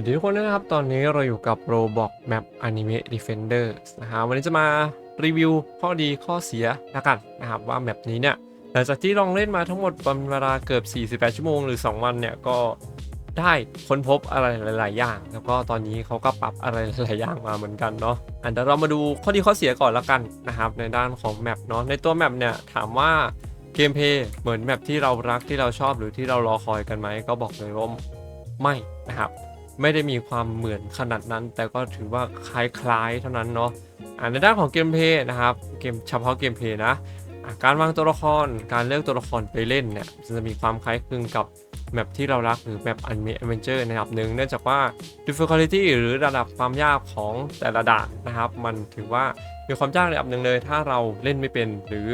สวัสดีทุกคนนะครับ ตอนนี้เราอยู่กับ Roblox Map Anime Defenders นะฮะวันนี้จะมารีวิวข้อดีข้อเสียแล้วกันนะครับว่าแมปนี้เนี่ยหลังจากที่ลองเล่นมาทั้งหมดเป็นเวลาเกือบ 48 ชั่วโมงหรือ 2 วันเนี่ยก็ได้ค้นพบอะไรหลาย ๆ อย่าง แล้วก็ตอนนี้เขาก็ปรับอะไรหลาย ๆ อย่างมาเหมือนกันเนาะอันเดี๋ยวเรามาดูข้อดีข้อเสียก่อนแล้วกันนะครับในด้านของแมปเนาะในตัวแมปเนี่ยถามว่าเกมเพย์เหมือนแมปที่เรารักที่เราชอบหรือที่เรารอคอยกันไหมก็บอกเลยว่าไม่นะครับ ไม่ได้มีความเหมือนขนาดนั้น แต่ก็ถือว่าคล้ายๆเท่านั้นเนาะในด้านของเกมเพย์นะครับเกมเฉพาะเกมเพย์นะการวางตัวละครการเลือกตัวละครไปเล่นเนี่ยจะมีความคล้ายคลึงกับแมปที่เรารักหรือแมปอันมีแอเวนเจอร์นะครับหนึ่งเนื่องจากว่า difficulty หรือระดับความยากของแต่ละด่านนะครับ มันถือว่ามีความยากระดับหนึ่งเลย ถ้าเราเล่นไม่เป็น หรือ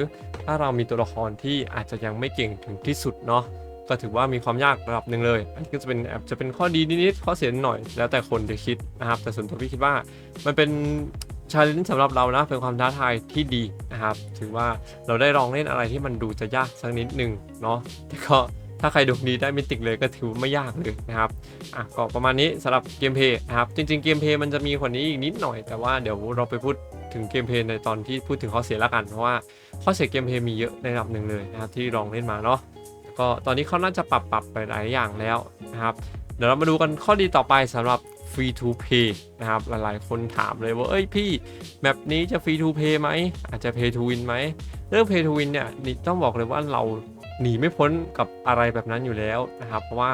ถ้าเรามีตัวละครที่อาจจะยังไม่เก่งถึงที่สุดเนาะ ก็ถือว่ามีความยากระดับหนึ่งเลยอันนี้ก็จะเป็นแอบจะเป็นข้อดีนิดๆข้อเสียนิดหน่อย แล้วแต่คนจะคิดนะครับ แต่ส่วนตัวพี่คิดว่ามันเป็นชาเลนจ์สำหรับเรานะเป็นความท้าทายที่ดีนะครับ ถือว่าเราได้ลองเล่นอะไรที่มันดูจะยากสักนิดหนึ่งเนาะแต่ก็ถ้าใครดวงดีได้มิติกเลยก็ถือว่าไม่ยากเลยนะครับ อะก็ประมาณนี้สำหรับเกมเพย์นะครับ จริง ๆ เกมเพย์มันจะมีกว่านี้อีกนิดหน่อย แต่ว่าเดี๋ยวเราไปพูดถึงเกมเพย์ในตอนที่พูดถึงข้อเสียล้วกัน เพราะว่าข้อเสียเกมเพย์มีเยอะในระดับหนึ่งเลยนะครับที่ลองเล่นมาเนาะ ก็ตอนนี้เขาน่าจะปรับปรับไปหลายอย่างแล้วนะครับ เดี๋ยวเรามาดูกันข้อดีต่อไปสำหรับ free to pay นะครับ หลายๆ คนถามเลยว่าเอ้ยพี่แบบนี้จะ free to pay ไหมอาจจะ pay to win ไหมเรื่อง pay to win เนี่ยต้องบอกเลยว่าเราหนีไม่พ้นกับอะไรแบบนั้นอยู่แล้วนะครับ เพราะว่า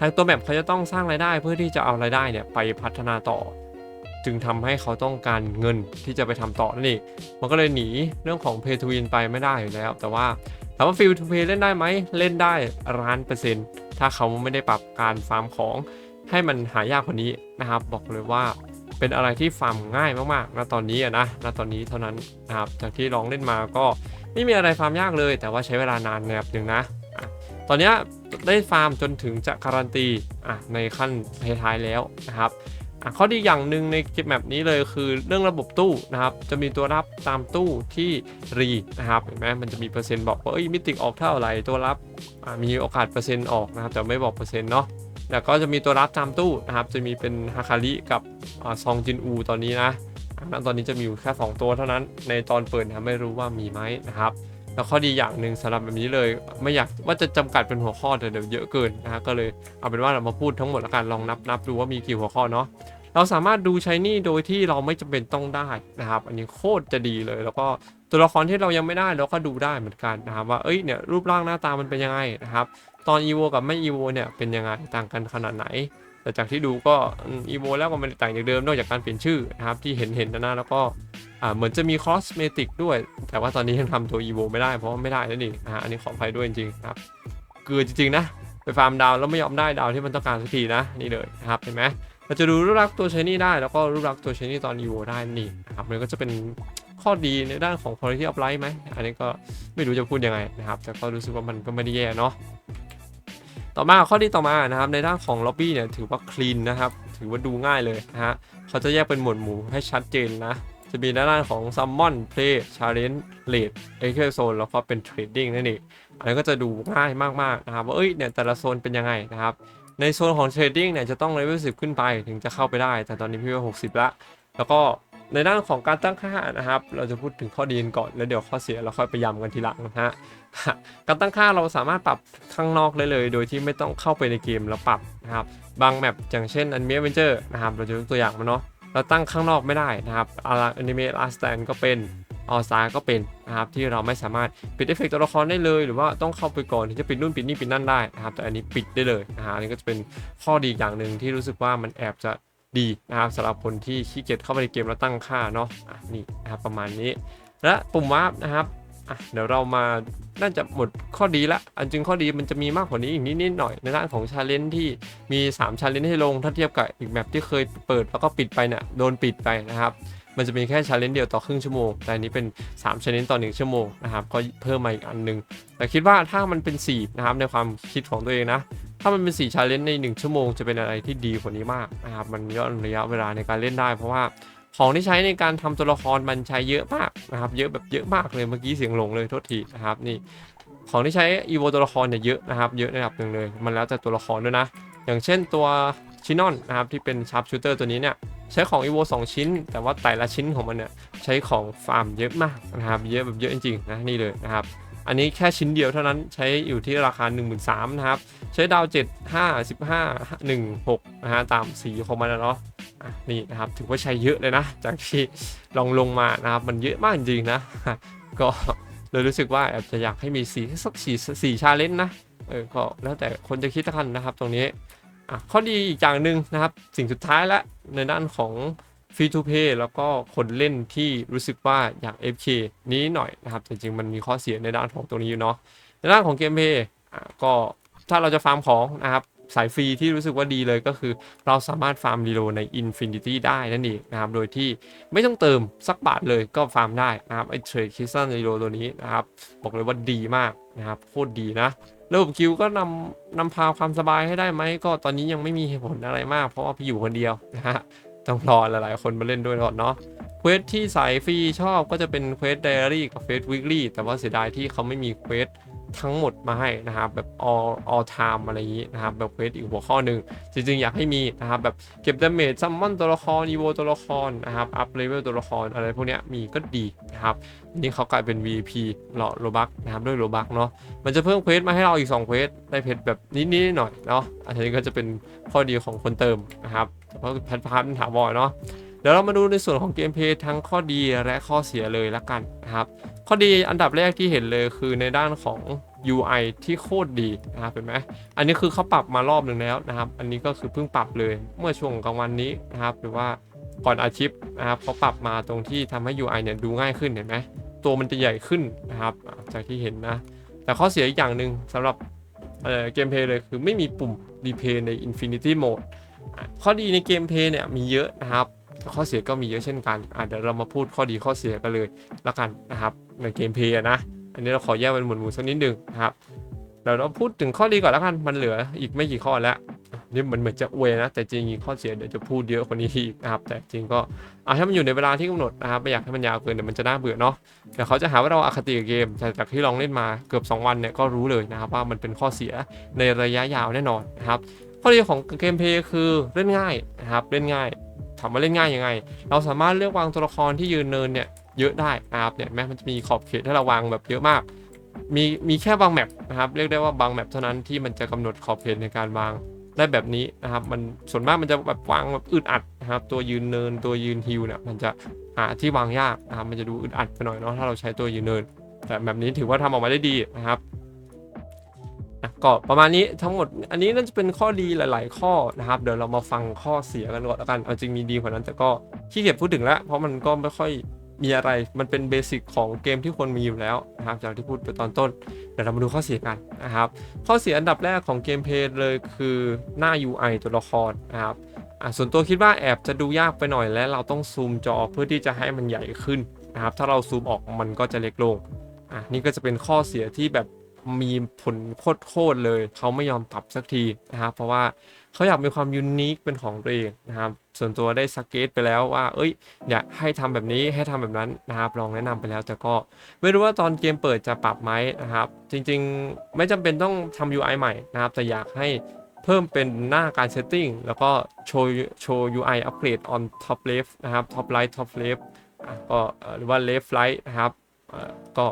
ทางตัวแมปเขาจะต้องสร้างรายได้เพื่อที่จะเอารายได้เนี่ยไปพัฒนาต่อ จึงทำให้เขาต้องการเงินที่จะไปทำต่อนั่นเองมันก็เลยหนีเรื่องของ pay to win ไปไม่ได้อยู่แล้ว แต่ว่า ถามว่าฟิลทูเพย์เล่นได้ไหมเล่นได้ร้านเปอร์เซ็นต์ถ้าเขาไม่ได้ปรับการฟาร์มของให้มันหายากกว่านี้นะครับ บอกเลยว่าเป็นอะไรที่ฟาร์มง่ายมากๆณตอนนี้อะนะณตอนนี้เท่านั้นนะครับจากที่ลองเล่นมาก็ไม่มีอะไรฟาร์มยากเลย แต่ว่าใช้เวลานานในแบบหนึ่งนะตอนนี้ได้ฟาร์มจนถึงจะการันตีในขั้นท้ายๆแล้วนะครับ ข้อดีอย่างหนึ่งในเกมแมปนี้เลยคือเรื่องระบบตู้นะครับ จะมีตัวรับตามตู้ที่รีนะครับเห็นไหมมันจะมีเปอร์เซ็นต์บอกว่าเอ้ยมิติออกเท่าไหร่ตัวรับมีโอกาสเปอร์เซ็นต์ออกนะครับแต่ไม่บอกเปอร์เซ็นต์เนาะแล้วก็จะมีตัวรับตามตู้นะครับ จะมีเป็นฮาคาริกับซองจินอูตอนนี้นะตอนนี้จะมีอยู่แค่ 2 ตัวเท่านั้น ในตอนเปิดนะไม่รู้ว่ามีไหมนะครับ แล้วข้อดีอย่างหนึ่งสำหรับแบบนี้เลย ไม่อยากว่าจะจำกัดเป็นหัวข้อแต่เดี๋ยวเยอะเกินนะฮะก็เลยเอาเป็นว่าเรามาพูดทั้งหมดแล้วกันลองนับนับดูว่ามีกี่หัวข้อเนาะเราสามารถดูใช้นี่โดยที่เราไม่จำเป็นต้องได้นะครับ อันนี้โคตรจะดีเลย แล้วก็ตัวละครที่เรายังไม่ได้เราก็ดูได้เหมือนกันนะครับว่าเอ้ยเนี่ยรูปร่างหน้าตามันเป็นยังไงนะครับ ตอนอีโวกับไม่อีโวเนี่ยเป็นยังไงต่างกันขนาดไหน แต่จากที่ดูก็อีโวแล้วก็ไม่ได้ต่างจากเดิมนอกจากการเปลี่ยนชื่อนะครับที่เห็นเห็นนะนะแล้วก็เหมือนจะมีคอสเมติกด้วย แต่ว่าตอนนี้ยังทำตัวอีโวไม่ได้เพราะว่าไม่ได้นั่นเองนะฮะอันนี้ขออภัยด้วยจริงๆครับเกือจริงๆนะไปฟาร์มดาวแล้วไม่ยอมได้ดาวที่มันต้องการสักทีนะนี่เลยนะครับเห็นไหมเราจะดูรูปลักษณ์ตัวชนี่ได้แล้วก็รูปลักษณ์ตัวชนี่ตอนอีโวได้นี่นะครับมันก็จะเป็นข้อดีในด้านของ quality of life ไหมอันนี้ก็ไม่รู้จะพูดยังไงนะครับแต่ก็รู้สึกว่ามันก็ไม่ได้แย่เนาะ ต่อมาข้อดีต่อมานะครับในด้านของล็อบบี้เนี่ยถือว่าคลีนนะครับถือว่าดูง่ายเลยนะฮะเขาจะแยกเป็นหมวดหมู่ให้ชัดเจนนะจะมีด้านของ Summon Play Challenge Rate e x Zone แล้วก็เป็น Trading นั่นเองอันนี้ก็จะดูง่ายมากๆนะครับว่าเอ้ยเนี่ยแต่ละโซนเป็นยังไงนะครับในโซนของเทรดดิ้งเนี่ยจะต้องเลเวล10ขึ้นไปถึงจะเข้าไปได้ แต่ตอนนี้พี่ว่า60ละ แล้วก็ในด้านของการตั้งค่านะครับ เราจะพูดถึงข้อดีกันก่อนแล้วเดี๋ยวข้อเสียเราค่อยไปย้ำกันทีหลังนะฮะ การตั้งค่าเราสามารถปรับข้างนอกได้เลย โดยที่ไม่ต้องเข้าไปในเกมแล้วปรับนะครับ บางแมปอย่างเช่นอันเม v เวนเจอร์นะครับ เราจะยกตัวอย่างมาเนาะ เราตั้งข้างนอกไม่ได้นะครับอนิเมะลาสแตนก็เป็นออสตาก็เป็นนะครับที่เราไม่สามารถปิดเอฟเฟกต์ตัวละครได้เลย หรือว่าต้องเข้าไปก่อนถึงจะปิดนู่นปิดนี่ปิดนั่นได้นะครับ แต่อันนี้ปิดได้เลยนะฮะอันนี้ก็จะเป็นข้อดีอย่างหนึ่งที่รู้สึกว่ามันแอบจะดีนะครับสำหรับคนที่ขี้เกียจเข้าไปในเกมแล้วตั้งค่าเนาะะนี่นะครับประมาณนี้ และปุ่มวาร์ปนะครับ อะเดี๋ยวเรามาน่าจะหมดข้อดีละ อันจริงข้อดีมันจะมีมากกว่านี้อีกนิดๆหน่อยในด้านของชาเลนจ์ที่มี3ชาเลนจ์ให้ลงถ้าเทียบกับอีกแมปที่เคยเปิดแล้วก็ปิดไปเนี่ยโดนปิดไปนะครับ มันจะมีแค่ชาเลนจ์เดียวต่อครึ่งชั่วโมง แต่อันนี้เป็น3ชาเลนจ์ต่อ 1 ชั่วโมงนะครับก็เพิ่มมาอีกอันหนึง แต่คิดว่าถ้ามันเป็น4นะครับในความคิดของตัวเองนะถ้ามันเป็น4ชาเลนจ์ใน 1 ชั่วโมง จะเป็นอะไรที่ดีกว่านี้มากนะครับมันย่นระยะเวลาในการเล่นได้ เพราะว่า ของที่ใช้ในการทำตัวละครมันใช้เยอะมากนะครับ เยอะแบบเยอะมากเลยเมื่อกี้เสียงลงเลยโทษทีนะครับนี่ของที่ใช้อีโวตัวละครเนี่ยเยอะนะครับ เยอะในระดับหนึ่งเลย มันแล้วแต่ตัวละครด้วยนะ อย่างเช่นตัวชินอนนะครับที่เป็นชาร์ปชูเตอร์ตัวนี้เนี่ยใช้ของ evo 2ชิ้น แต่ว่าแต่ละชิ้นของมันเนี่ยใช้ของฟาร์มเยอะมากนะครับ เยอะแบบเยอะจริงๆนะนี่เลยนะครับ อันนี้แค่ชิ้นเดียวเท่านั้นใช้อยู่ที่ราคา 1 3 0 0 0นะครับ ใช้ดาว 7 5 15 1 6นะฮะตามสีของมันนะเนาะอะนี่นะครับถือว่าใช้เยอะเลยนะ จากที่ลองลงมานะครับมันเยอะมากจริงๆนะ ก็เลยรู้สึกว่าแอบจะอยากให้มีสีสักสีสีชาเลนจ์นะเออก็แล้วแต่คนจะคิดกันนะครับตรงนี้อะข้อดีอีกอย่างหนึ่งนะครับ สิ่งสุดท้ายละในด้านของ ฟรีทูเพย์แล้วก็คนเล่นที่รู้สึกว่าอยาก FK นี้หน่อยนะครับแต่จริงมันมีข้อเสียในด้านของตรงนี้อยู่เนาะในด้านของเกมเพย์อะก็ถ้าเราจะฟาร์มของนะครับสายฟรีที่รู้สึกว่าดีเลยก็คือ เราสามารถฟาร์มรีโลใน Infinity ได้นั่นเองนะครับ โดยที่ไม่ต้องเติมสักบาทเลยก็ฟาร์มได้นะครับไอ้เทรดคิสซันรีโลตัวนี้นะครับ บอกเลยว่าดีมากนะครับโคตรดีนะระบบคิวก็นำนำพาความสบายให้ได้ไหมก็ตอนนี้ยังไม่มีเหตุผลอะไรมาก เพราะว่าพี่อยู่คนเดียวนะฮะ ต้องรอหลายๆ คนมาเล่นด้วยก่อนเนาะเควสที่สายฟรีชอบก็จะเป็นเควสไดอารี่กับเควสวิกลี่แต่ว่าเสียดายที่เขาไม่มีเควส ทั้งหมดมาให้นะครับแบบ all all time อะไรอย่างนี้นะครับแบบเควสอีกหัวข้อหนึ่งจริงๆ อยากให้มีนะครับแบบเก็บดาเมจซัมมอนตัวละครอีโวตัวละครนะครับอัพเลเวลตัวละครอะไรพวกนี้มีก็ดีนะครับอันนี่เขากลายเป็น VP หล่อโรบักนะครับด้วยโรบักเนาะมันจะเพิ่มเควสมาให้เราอีก2เควสได้เพชรแบบนิดๆหน่อยเนาะอันนี้ก็จะเป็นข้อดีของคนเติมนะครับเพราะแพทพาร์ทมันถาวรเนาะ เดี๋ยวเรามาดูในส่วนของเกมเพลย์ทั้งข้อดีและข้อเสียเลยละกันนะครับ ข้อดีอันดับแรกที่เห็นเลยคือในด้านของ UI ที่โคตรดีนะครับเห็นไหมอันนี้คือเขาปรับมารอบหนึ่งแล้วนะครับ อันนี้ก็คือเพิ่งปรับเลยเมื่อช่วงกลางวันนี้นะครับ หรือว่าก่อนอาชิปนะครับเขาปรับมาตรงที่ทำให้ UI เนี่ยดูง่ายขึ้นเห็นไหมตัวมันจะใหญ่ขึ้นนะครับ จากที่เห็นนะ แต่ข้อเสียอีกอย่างหนึ่งสำหรับเเกมเพลย์เลยคือไม่มีปุ่ม replay ใน Infinity Mode ข้อดีในเกมเพลย์เนี่ยมีเยอะนะครับ ข้อเสียก็มีเยอะเช่นกันอะเดี๋ยวเรามาพูดข้อดีข้อเสียกันเลยละกันนะครับในเกมเพย์นะ อันนี้เราขอแยกเป็นหมวดหมู่สักนิดหนึ่งนะครับเดี๋ยวเราพูดถึงข้อดีก่อนล้วกันมันเหลืออีกไม่กี่ข้อแล้วนี่มันเหมือนจะอวยนะ แต่จริงๆข้อเสียเดี๋ยวจะพูดเยอะกว่านี้อีกนะครับ แต่จริงก็เอาให้มันอยู่ในเวลาที่กำหนดนะครับไม่อยากให้มันยาวเกินเดี๋ยวมันจะน่าเบื่อเนาะเดี๋ยวเขาจะหาว่าเราอคติกับเกมแต่จากที่ลองเล่นมาเกือบ 2 วันเนี่ยก็รู้เลยนะครับว่ามันเป็นข้อเสียในระยะยาวแน่นอนนะครับข้อดีของเกมเพย์คือเล่นง่ายนะครับเล่นง่าย ถามว่าเล่นง่ายยังไง เราสามารถเลือกวางตัวละครที่ยืนเนินเนี่ยเยอะได้นะครับเนี่ยแม้มันจะมีขอบเขตให้เราวางแบบเยอะมาก มีมีแค่บางแมปนะครับเรียกได้ว่าบางแมปเท่านั้นที่มันจะกำหนดขอบเขตในการวางได้แบบนี้นะครับมันส่วนมากมันจะแบบวางแบบอึดอัดนะครับตัวยืนเนินตัวยืนฮิลเนี่ยมันจะหาที่วางยากนะครับมันจะดูอึดอัดไปหน่อยเนาะถ้าเราใช้ตัวยืนเนิน แต่แบบนี้ถือว่าทำออกมาได้ดีนะครับ ก็ประมาณนี้ทั้งหมดอันนี้น่าจะเป็นข้อดีหลาย ๆ ข้อนะครับเดี๋ยวเรามาฟังข้อเสียกันก่อนแล้วกันเอาจริงมีดีกว่านั้น แต่ก็ขี้เกียจพูดถึงแล้ว เพราะมันก็ไม่ค่อยมีอะไรมันเป็นเบสิกของเกมที่ควรมีอยู่แล้วนะครับจากที่พูดไปตอนต้นเดี๋ยวเรามาดูข้อเสียกันนะครับข้อเสียอันดับแรกของเกมเพลย์เลยคือหน้า UI ตัวละครนะครับอะส่วนตัวคิดว่าแอบจะดูยากไปหน่อยและเราต้องซูมจอเพื่อที่จะให้มันใหญ่ขึ้นนะครับถ้าเราซูมออกมันก็จะเล็กลงอะนี่ก็จะเป็นข้อเสียที่แบบ มีผลโคตรเลย เขาไม่ยอมปรับสักทีนะครับ เพราะว่าเขาอยากมีความยูนิคเป็นของตัวเองนะครับ ส่วนตัวได้สเกตไปแล้วว่า เอ้ยเนี่ยให้ทำแบบนี้ให้ทำแบบนั้นนะครับ ลองแนะนำไปแล้วแต่ก็ ไม่รู้ว่าตอนเกมเปิดจะปรับไหมนะครับ จริงๆ ไม่จำเป็นต้องทำ UI ใหม่นะครับ แต่อยากให้เพิ่มเป็นหน้าการ setting แล้วก็โชว์โชว์ UI upgrade on top left นะครับ top right top left ก็หรือว่า left right นะครับ ก็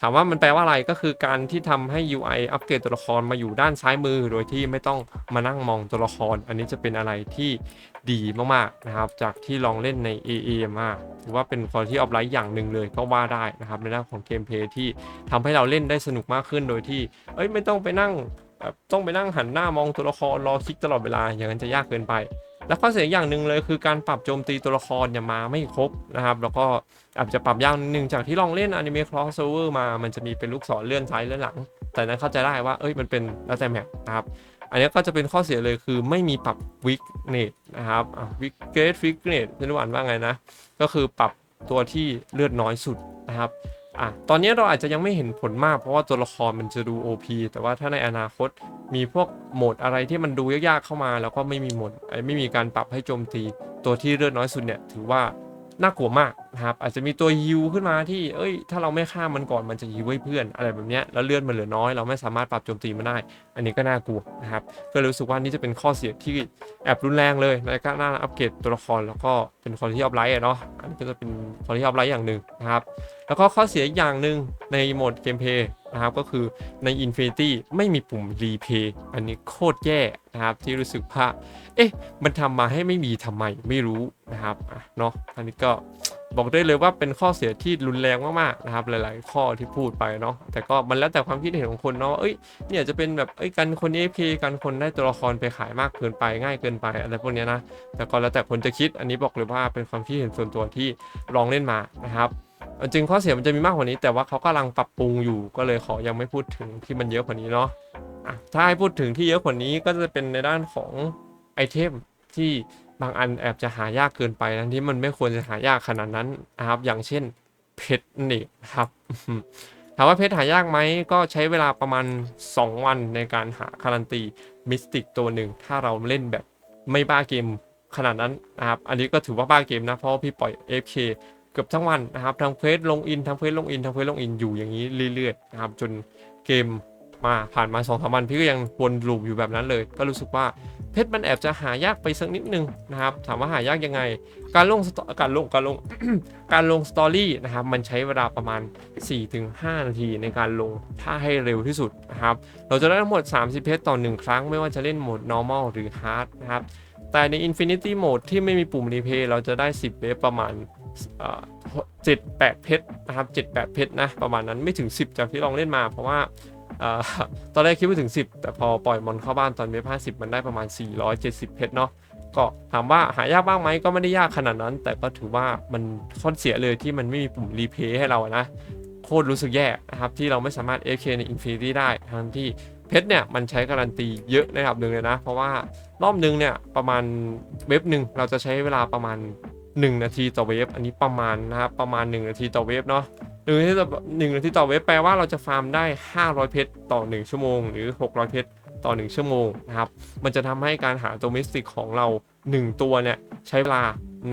ถามว่ามันแปลว่าอะไรก็คือการที่ทำให้ UI อัปเกรดตัวละครมาอยู่ด้านซ้ายมือ โดยที่ไม่ต้องมานั่งมองตัวละคร อันนี้จะเป็นอะไรที่ดีมากๆนะครับ จากที่ลองเล่นใน AA มาถือว่าเป็น quality of life อย่างหนึ่งเลยก็ว่าได้นะครับในด้านของเกมเพลย์ที่ทำให้เราเล่นได้สนุกมากขึ้นโดยที่ เอ้ยไม่ต้องไปนั่งต้องไปนั่งหันหน้ามองตัวละครรอคลิกตลอดเวลาอย่างนั้นจะยากเกินไป และข้อเสียอย่างหนึ่งเลยคือการปรับโจมตีตัวละครเนี่ยมาไม่ครบนะครับ แล้วก็อาจจะปรับยากนิดนึงจากที่ลองเล่นอนิเมะครอสเวอร์มา มันจะมีเป็นลูกศรเลื่อนซ้ายเลื่อนหลัง แต่นั้นเข้าใจได้ว่าเอ้ยมันเป็นแล้วแต่แมปนะครับ อันนี้ก็จะเป็นข้อเสียเลยคือไม่มีปรับวิกเนตนะครับวิกเกตวิกเนตไม่รู้อ่านว่าไงนะ ก็คือปรับตัวที่เลือดน้อยสุดนะครับ อะตอนนี้เราอาจจะยังไม่เห็นผลมากเพราะว่าตัวละครมันจะดู OP แต่ว่าถ้าในอนาคตมีพวกโหมดอะไรที่มันดูยากๆเข้ามา แล้วก็ไม่มีโหมดไม่มีการปรับให้โจมตีตัวที่เลือดน้อยสุดเนี่ยถือว่าน่ากลัวมากนะครับอาจจะมีตัวฮิวขึ้นมาที่เอ้ย ถ้าเราไม่ฆ่ามันก่อนมันจะฮิวให้เพื่อนอะไรแบบเนี้ยแล้วเลือดมันเหลือน้อย เราไม่สามารถปรับโจมตีมันได้ อันนี้ก็น่ากลัวนะครับก็เลยรู้สึกว่านี่จะเป็นข้อเสียที่แอบรุนแรงเลยในการหน้าอัปเกรดตัวละครแล้วก็เป็นคอที่ออฟไลท์เนาะอันนี้ก็จะเป็นคอที่ออฟไลท์อย่างหนึ่งนะครับ แล้วก็ข้อเสียอีกอย่างหนึ่งในโหมดเกมเพย์นะครับก็คือใน Infinity ไม่มีปุ่มรีเพย์อันนี้โคตรแย่นะครับที่รู้สึกว่าเอ๊ะมันทำมาให้ไม่มีทำไมไม่รู้นะครับอะเนาะอันนี้ก็บอกได้เลยว่าเป็นข้อเสียที่รุนแรงมากๆนะครับหลาย ๆ ข้อที่พูดไปเนาะแต่ก็มันแล้วแต่ความคิดเห็นของคนเนาะเอ้ยเนี่ยจะเป็นแบบเอ้ยกันคนเอฟกันคนได้ตัวละครไปขายมากเกินไปง่ายเกินไปอะไรพวกเนี้ยนะแต่ก็แล้วแต่คนจะคิดอันนี้บอกเลยว่าเป็นความคิดเห็นส่วนตัวที่ลองเล่นมานะครับ จริงข้อเสียมันจะมีมากกว่านี้ แต่ว่าเขากำลังปรับปรุงอยู่ก็เลยขอยังไม่พูดถึงที่มันเยอะกว่านี้เนาะะถ้าให้พูดถึงที่เยอะกว่านี้ก็จะเป็นในด้านของไอเทมที่บางอันแอบจะหายากเกินไปทั้งที่มันไม่ควรจะหายากขนาดนั้นนะครับ อย่างเช่นเพชรนี่ครับถามว่าเพชรหายากไหมก็ใช้เวลาประมาณ 2 วันในการหาการันตีมิสติกตัวหนึ่ง ถ้าเราเล่นแบบไม่บ้าเกมขนาดนั้นนะครับ อันนี้ก็ถือว่าบ้าเกมนะ เพราะพี่ปล่อย FK เกือบทั้งวันนะครับทั้งเฟซลงอินทั้งเฟซลงอินทั้งเฟซลงอินอยู่อย่างนี้เรื่อยๆนะครับจนเกมมาผ่านมา2อสวันพี่ก็ยังวนลูปอยู่แบบนั้นเลย ก็รู้สึกว่าเพชรมันแอบจะหายากไปสักนิดนึงนะครับถามว่าหายากยังไง การลงการลงการลงการลงสตอรี่นะครับมันใช้เวลาประมาณ 4-5 นาทีในการลงถ้าให้เร็วที่สุดนะครับเราจะได้ทั้งหมด 30 เพชรต่อ 1 ครั้ง ไม่ว่าจะเล่นโหมด normal หรือ hard นะครับแต่ใน infinity mode ที่ไม่มีปุ่มรีเพย์เราจะได้ 10เวฟประมาณ เจ็ดแปดเพชรนะครับเจ็ดแปดเพชรนะประมาณนั้นไม่ถึง 10 จากที่ลองเล่นมา เพราะว่าอตอนแรกคิดว่าถึง 10 แต่พอปล่อยมอนเข้าบ้านตอนเวฟ50มันได้ประมาณ 470 เพชรเนาะก็ถามว่าหายากบ้างไหมก็ไม่ได้ยากขนาดนั้น แต่ก็ถือว่ามันข้อเสียเลยที่มันไม่มีปุ่มรีเพย์ให้เรานะโคตรรู้สึกแย่นะครับ ที่เราไม่สามารถ FK ใน Infinity ได้ทั้งที่เพชรเนี่ยมันใช้การันตีเยอะในระดับหนึ่งเลยนะ เพราะว่ารอบหนึ่งเนี่ยประมาณเว็บหนึ่งเราจะใช้เวลาประมาณ 1 นาทีต่อเวฟอันนี้ประมาณนะครับประมาณ 1 นาทีต่อเวฟเนาะหนึ่งนาทีต่อหนึ่งนาทีต่อเว็บแปลว่าเราจะฟาร์มได้ 500 เพชรต่อ 1 ชั่วโมง หรือ 600 เพชรต่อ 1 ชั่วโมงนะครับมันจะทำให้การหาตัวมิสติกของเรา 1 ตัวเนี่ยใช้เวลา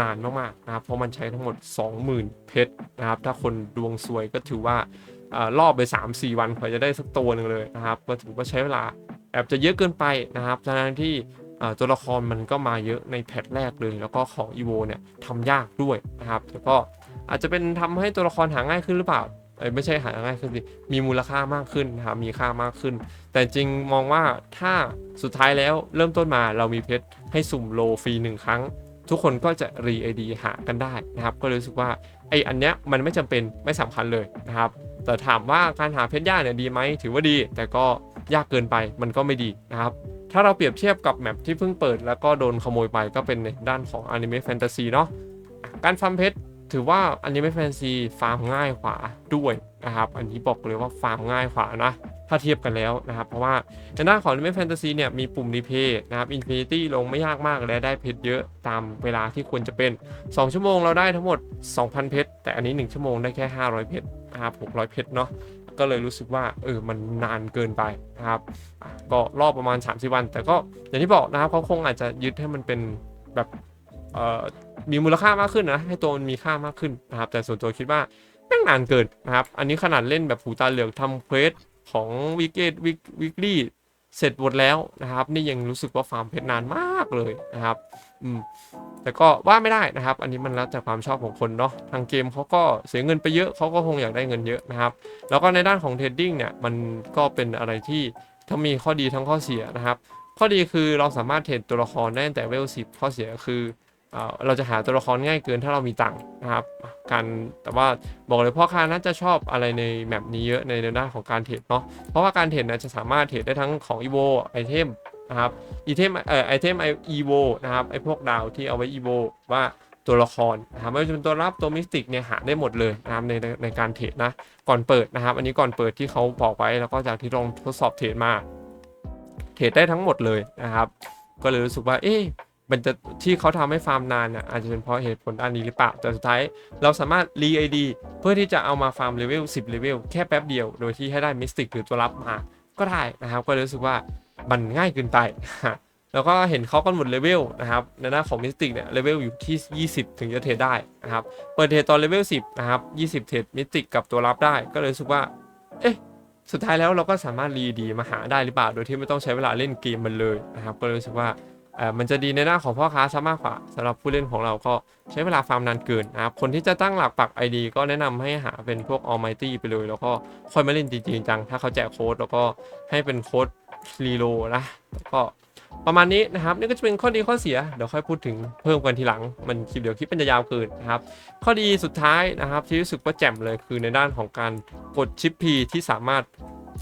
นานมากๆนะครับเพราะมันใช้ทั้งหมด 20,000 เพชรนะครับถ้าคนดวงซวยก็ถือว่าอารอบไป 3-4 วันกว่าจะได้สักตัวหนึ่งเลยนะครับก็ถือว่าใช้เวลาแอบจะเยอะเกินไปนะครับทั้งที่ ตัวละครมันก็มาเยอะในแพทแรกเลย แล้วก็ของ EVO เนี่ยทำยากด้วยนะครับแล้วก็อาจจะเป็นทำให้ตัวละครหาง่ายขึ้นหรือเปล่าไม่ใช่หาง่ายขึ้นสิมีมูลค่ามากขึ้นนะครับมีค่ามากขึ้น แต่จริงมองว่าถ้าสุดท้ายแล้วเริ่มต้นมาเรามีเพชรให้สุ่มโลฟรีหนึ่งครั้ง ทุกคนก็จะรีไอดีหากันได้นะครับ ก็เลยรู้สึกว่าไออันเนี้ยมันไม่จำเป็นไม่สำคัญเลยนะครับ แต่ถามว่าการหาเพชรยากเนี่ยดีไหมถือว่าดี แต่ก็ ยากเกินไปมันก็ไม่ดีนะครับ ถ้าเราเปรียบเทียบกับแมปที่เพิ่งเปิดแล้วก็โดนขโมยไปก็เป็นในด้านของอนิเมะแฟนตาซีเนาะการฟาร์มเพชรถือว่าอนนี้ไม่แฟนตาซีฟาร์มง่ายกว่าด้วยนะครับ อันนี้บอกเลยว่าฟาร์มง่ายกว่านะถ้าเทียบกันแล้วนะครับ เพราะว่าในด้านของไม่แฟนตาซีเนี่ยมีปุ่มรีเพย์นะครับอินฟินิตี้ลงไม่ยากมากและได้เพชรเยอะตามเวลาที่ควรจะเป็น 2 ชั่วโมงเราได้ทั้งหมด 2,000 เพชรแต่อันนี้ 1 ชั่วโมงได้แค่ 500 เพชรนะครับ600 เพชรเนาะ ก็เลยรู้สึกว่าเออมันนานเกินไปนะครับก็รอบประมาณ 30 วัน แต่ก็อย่างที่บอกนะครับเขาคงอาจจะยึดให้มันเป็นแบบมีมูลค่ามากขึ้นนะ ให้ตัวมันมีค่ามากขึ้นนะครับ แต่ส่วนตัวคิดว่าแม่งนานเกินนะครับ อันนี้ขนาดเล่นแบบผูตาเหลืองทำเควสของวิกเกตวิกลี่เสร็จหมดแล้วนะครับ นี่ยังรู้สึกว่าฟาร์มเพชรนานมากเลยนะครับอืม แต่ก็ว่าไม่ได้นะครับ อันนี้มันแล้วแต่ความชอบของคนเนาะทางเกมเขาก็เสียเงินไปเยอะเขาก็คงอยากได้เงินเยอะนะครับ แล้วก็ในด้านของเทรดดิ้งเนี่ยมันก็เป็นอะไรที่ทั้งมีข้อดีทั้งข้อเสียนะครับ ข้อดีคือเราสามารถเทรดตัวละครได้ตั้งแต่เวลสิบข้อเสียคือเราจะหาตัวละครง่ายเกินถ้าเรามีตังค์นะครับการแต่ว่าบอกเลยพ่อค้าน่าจะชอบอะไรในแมปนี้เยอะในด้านของการเทรดเนาะเพราะว่าการเทรดนะจะสามารถเทรดได้ทั้งของ EVO ไอเทม นะครับไอเทมเอ่อไอเทมไอ EVO นะครับไอพวกดาวที่เอาไว้ EVO ว่าตัวละครนะครับไม่ว่าจะเป็นตัวรับตัวมิสติกเนี่ยหาได้หมดเลยนะครับในในในการเทรดนะก่อนเปิดนะครับ อันนี้ก่อนเปิดที่เขาบอกไว้แล้วก็จากที่ลองทดสอบเทรดมา เทรดได้ทั้งหมดเลยนะครับ ก็เลยรู้สึกว่าเอ๊ะมันจะที่เขาทำให้ฟาร์มนานน่ะอาจจะเป็นเพราะเหตุผลด้านนี้หรือเปล่า แต่สุดท้ายเราสามารถรีไอดีเพื่อที่จะเอามาฟาร์มเลเวล10เลเวลแค่แป๊บเดียว โดยที่ให้ได้มิสติกหรือตัวรับมาก็ได้นะครับ ก็เลยรู้สึกว่า มันง่ายเกินไป แล้วก็เห็นเขากันหมดเลเวลนะครับ ในหน้าของมิสติกเนี่ยเลเวลอยู่ที่ 20 ถึงจะเทรดได้นะครับ เปิดเทรดตอนเลเวล 10 นะครับ 20 เทรดมิสติกกับตัวรับได้ ก็เลยรู้สึกว่า เอ๊ะ สุดท้ายแล้วเราก็สามารถรีดีมาหาได้หรือเปล่า โดยที่ไม่ต้องใช้เวลาเล่นเกมมันเลยนะครับ ก็เลยรู้สึกว่ามันจะดีในหน้าของพ่อค้าซะมากกว่าสำหรับผู้เล่นของเราก็ใช้เวลาฟาร์มนานเกินนะครับ คนที่จะตั้งหลักปัก ID ก็แนะนำให้หาเป็นพวก Almighty ไปเลย แล้วก็ค่อยมาเล่นจริงๆจัง ถ้าเขาแจกโค้ดแล้วก็ให้เป็นโค้ด รีโลนะก็ประมาณนี้นะครับนี่ก็จะเป็นข้อดีข้อเสียเดี๋ยวค่อยพูดถึงเพิ่มกันทีหลัง มันคลิปเดี๋ยวคลิปมันจะยาวเกินนะครับ ข้อดีสุดท้ายนะครับ ที่รู้สึกว่าแจ่มเลยคือในด้านของการกดชิป P ที่สามารถ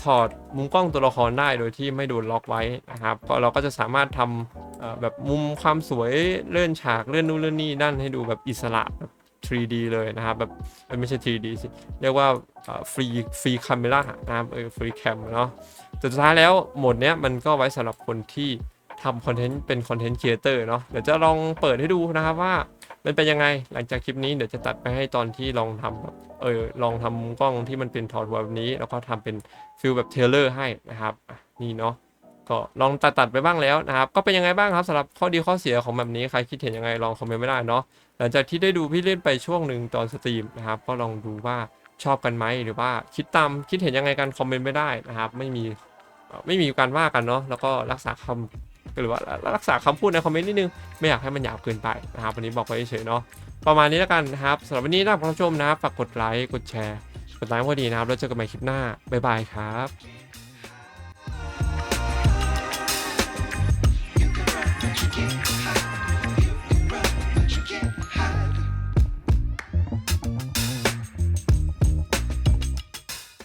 ถอดมุมกล้องตัวละครได้โดยที่ไม่โดนล็อกไว้นะครับก็เราก็จะสามารถทำแบบมุมความสวยเลื่อนฉากเลื่อนนู่นเลื่อนนี่นั่นให้ดูแบบอิสระแบบ 3D เลยนะครับแบบไม่ใช่ 3D สิเรียกว่าฟรีฟรีคาเมล่านะครับเออฟรีแคมเนาะแต่สุดท้ายแล้วโหมดเนี้ยมันก็ไว้สำหรับคนที่ทำคอนเทนต์เป็นคอนเทนต์ครีเอเตอร์เนาะเดี๋ยวจะลองเปิดให้ดูนะครับว่ามันเป็นยังไงหลังจากคลิปนี้เดี๋ยวจะตัดไปให้ตอนที่ลองทำเออลองทำกล้องที่มันเป็นถอดแบบนี้ แล้วก็ทำเป็นฟิลแบบเทเลอร์ให้นะครับนี่เนาะก็ลองตัดตัดไปบ้างแล้วนะครับ ก็เป็นยังไงบ้างครับสำหรับข้อดีข้อเสียของแบบนี้ใครคิดเห็นยังไงลองคอมเมนต์ไม่ได้เนาะ ลังจากที่ได้ดูพี่เล่นไปช่วงหนึ่งตอนสตรีมนะครับ ก็ลองดูว่าชอบกันไหมหรือว่าคิดตามคิดเห็นยังไงกันคอมเมนต์ไม่ได้นะครับ ไม่มีไม่มีการว่ากันเนาะแล้วก็รักษาคำหรือว่ารักษาคำพูดในคอมเมนต์นิดนึงไม่อยากให้มันหยาบเกินไปนะครับวันนี้บอกไว้เฉยเนาะประมาณนี้แล้วกันนะครับสำหรับวันนี้นะครับผู้ชมนะครับฝากกดไลค์กดแชร์กดไลค์ก็ดีนะครับแล้วเจอกันใหม่คลิปหน้าบ๊ายบายครับ